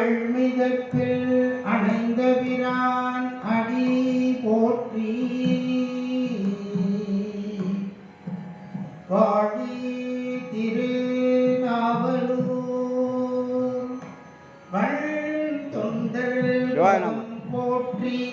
அகழ்மிதப்பில் அணைந்தபிரான் அடி போற்றி. வாழி திரு நாவலூர். வள் தொண்டல் போற்றி.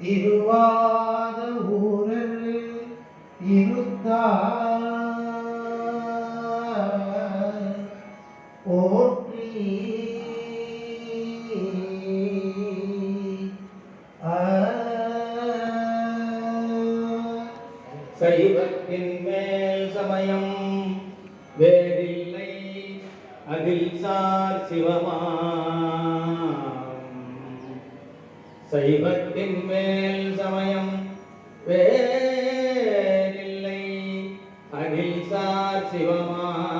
இருவாத ஊரல் இருத்தார் ஓற்றி சைவத்தின் மேல் சமயம் வேறில்லை. அதில் சார் சிவமா சைவத்தின் மேல் சமயம் வேறில்லை அதில் சார் சிவமாம்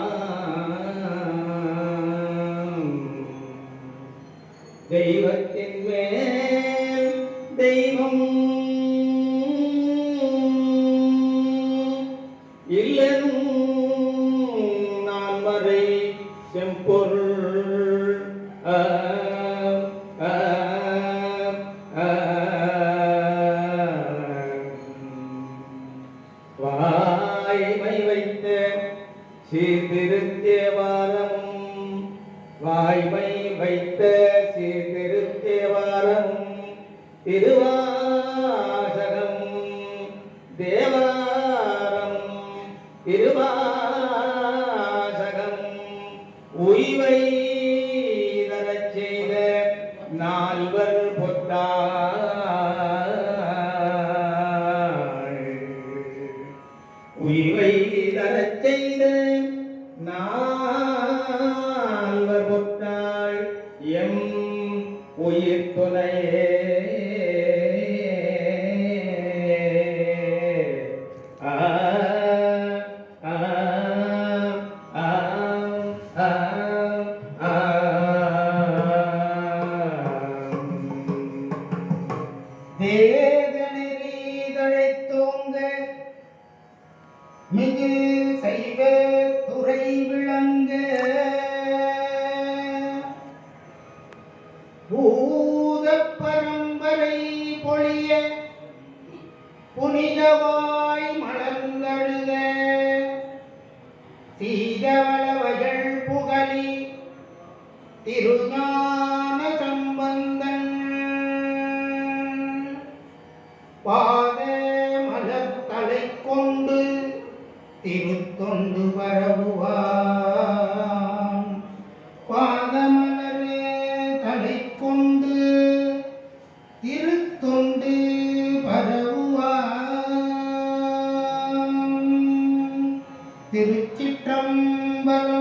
தெய்வத்தின் சீர்திருத்தேவாரமும் வாய்மை வைத்த சீர்திருத்தேவாரமும் திருவாசகம் தேவாரம். திருவாசகம் உய்வை தரச் செய்த நால்வர் பொத்தார். உயிர்வை தரச் செய்த நால்வர் பொட்டாள் எம் உயிர் துணையே ஆ, ஆ, ஆ, ஆ. மிகு சைவ துறை விளங்க. பூத பரம்பரை பொழிய புனிதவாய் மலர்ந்தழுத. சீதவளவகள் புகழி திருநாள் திருச்சிற்றம்பலம்.